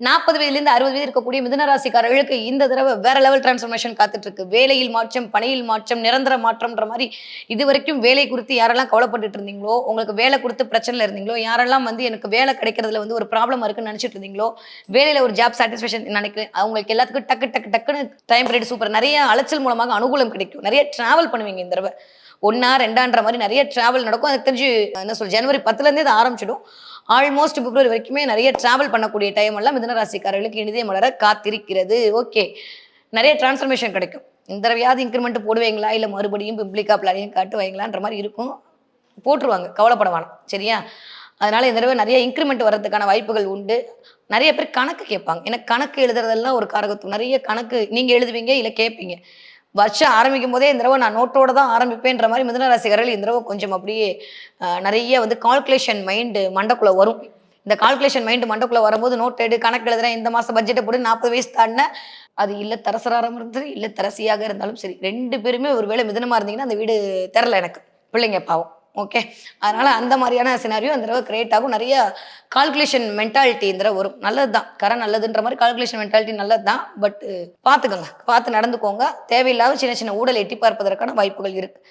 நாற்பது வயதுலேருந்து அறுபது வயது இருக்கக்கூடிய மிதனராசிக்காரர்களுக்கு இந்த தடவை வேற லெவல் டிரான்ஸ்ஃபர்மேஷன் காத்துட்டு இருக்கு வேலையில் மாற்றம் பணியில் மாற்றம் நிரந்தர மாற்றம்ன்ற மாதிரி இது வரைக்கும் வேலை குறித்து யாரெல்லாம் கவலைப்பட்டுட்டு இருந்தீங்களோ உங்களுக்கு வேலை கொடுத்து பிரச்சனையில் இருந்தீங்களோ யாரெல்லாம் வந்து எனக்கு வேலை கிடைக்கிறதுல வந்து ஒரு ப்ராப்ளம் இருக்குன்னு நினைச்சிட்டு இருந்தீங்களோ வேலையில ஒரு ஜாப் சாட்டிஸ்ஃபேக்ஷன் நினைக்கிறேன் அவங்களுக்கு எல்லாத்துக்கும் டக்கு டக்கு டக்குன்னு டைம் பீரியட் சூப்பர் நிறைய அலைச்சல் மூலமாக அனுகூலம் கிடைக்கும். நிறைய டிராவல் பண்ணுவீங்க இந்த தடவை. ஒன்னா ரெண்டான்ற மாதிரி நிறைய டிராவல் நடக்கும். எனக்கு தெரிஞ்சு என்ன சொல் ஜனவரி பத்துலேருந்தே இது ஆரம்பிச்சிடும். ஆல்மோஸ்ட் பிப்ரவரி வரைக்குமே நிறைய டிராவல் பண்ணக்கூடிய டைம் எல்லாம் மிதனராசிக்காரர்களுக்கு இனிதே மலர காத்திருக்கிறது. ஓகே நிறைய டிரான்ஸ்ஃபர்மேஷன் கிடைக்கும். இந்த தடவையாவது இன்க்ரிமெண்ட் போடுவீங்களா? இல்லை மறுபடியும் பிப்ளிகா பிளானையும் காட்டுவாங்களான்ற மாதிரி இருக்கும். போட்டுருவாங்க. கவலைப்பட வேணாம். சரியா? அதனால இந்த தடவை நிறைய இன்க்ரிமெண்ட் வர்றதுக்கான வாய்ப்புகள் உண்டு. நிறைய பேர் கணக்கு கேட்பாங்க. ஏன்னா கணக்கு எழுதுறதெல்லாம் ஒரு காரகத்துவம். நிறைய கணக்கு நீங்கள் எழுதுவீங்க இல்லை கேட்பீங்க. வருஷம் ஆரம்பிக்கும் போதே இந்த தடவை நான் நோட்டோட தான் ஆரம்பிப்பேன்ற மாதிரி மிதன ராசிகர்கள் இந்த தடவை கொஞ்சம் அப்படியே நிறைய வந்து கால்குலேஷன் மைண்டு மண்டக்குள்ள வரும். இந்த கால்குலேஷன் மைண்டு மண்டக்குள்ள வரும்போது நோட் எடு கணக்கு எழுதுறேன் இந்த மாசம் பட்ஜெட்டை போட்டு நாற்பது வயசு தாண்டின அது இல்லை தரசராரம் இருந்தாலும் இல்லை தரசியாக இருந்தாலும் சரி. ரெண்டு பேருமே ஒரு வேளை மிதனமாக இருந்தீங்கன்னா அந்த வீடு தெரில எனக்கு. பிள்ளைங்க பாவம். ஓகே அதனால அந்த மாதிரியான சினாரியோ அந்த தடவை கிரியேட் ஆகும். நிறைய கால்குலேஷன் மென்டாலிட்டி இந்த தடவை வரும். நல்லது தான் கரை நல்லதுன்ற மாதிரி கால்குலேஷன் மென்டாலிட்டி நல்லது தான் பட் பார்த்துக்கோங்க. பார்த்து நடந்துக்கோங்க. தேவையில்லாத சின்ன சின்ன ஊழல் எட்டி பார்ப்பதற்கான வாய்ப்புகள் இருக்குது